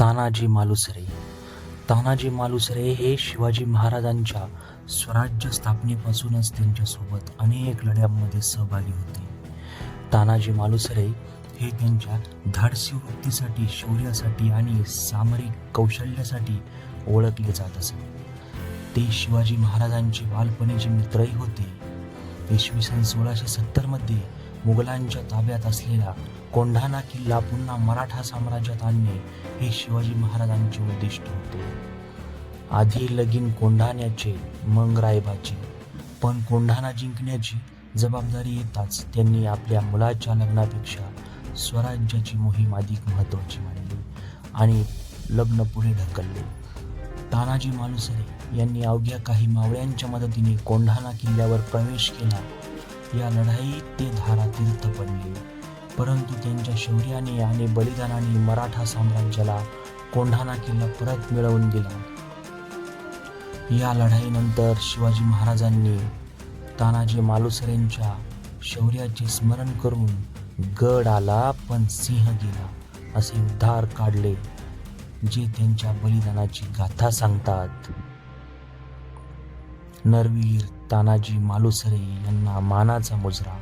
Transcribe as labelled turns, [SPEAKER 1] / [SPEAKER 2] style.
[SPEAKER 1] तानाजी मालुसरे. तानाजी मालुसरे हे शिवाजी महाराजांच्या स्वराज्य स्थापनेपासूनच त्यांच्यासोबत अनेक लढ्यांमध्ये सहभागी होते. तानाजी मालुसरे हे त्यांच्या धाडसी वृत्तीसाठी शौर्यासाठी आणि सामरिक कौशल्यासाठी ओळखले जात असत ते शिवाजी महाराजांचे बालपणीचे मित्रही होते. इसवी सन सोळाशे सत्तरमध्ये मुघलांच्या ताब्यात असलेला कोंढाणा किल्ला पुन्हा मराठा साम्राज्यात आणणे हे शिवाजी महाराजांचे उद्दिष्ट होते. आधी लगीन कोंढाण्याचे मग रायबाचे. पण कोंढाणा जिंकण्याची जबाबदारी येताच त्यांनी आपल्या मुलाच्या लग्नापेक्षा स्वराज्याची मोहीम अधिक महत्त्वाची मानली आणि लग्न पुढे ढकलले. तानाजी मालुसरे यांनी अवघ्या काही मावळ्यांच्या मदतीने कोंढाणा किल्ल्यावर प्रवेश केला. या लढाईत ते धारा तीर्थ पडले परंतु त्यांच्या शौर्याने आणि बलिदानाने मराठा साम्राज्याला कोंढाणा किल्ला परत मिळवून दिला. या लढाईनंतर शिवाजी महाराजांनी तानाजी मालुसरेंच्या शौर्याचे स्मरण करून गड आला पण सिंह गेला असे उद्धार काढले जे त्यांच्या बलिदानाची गाथा सांगतात. नरवीर तानाजी मालुसरे यांना मानाचा मुजरा.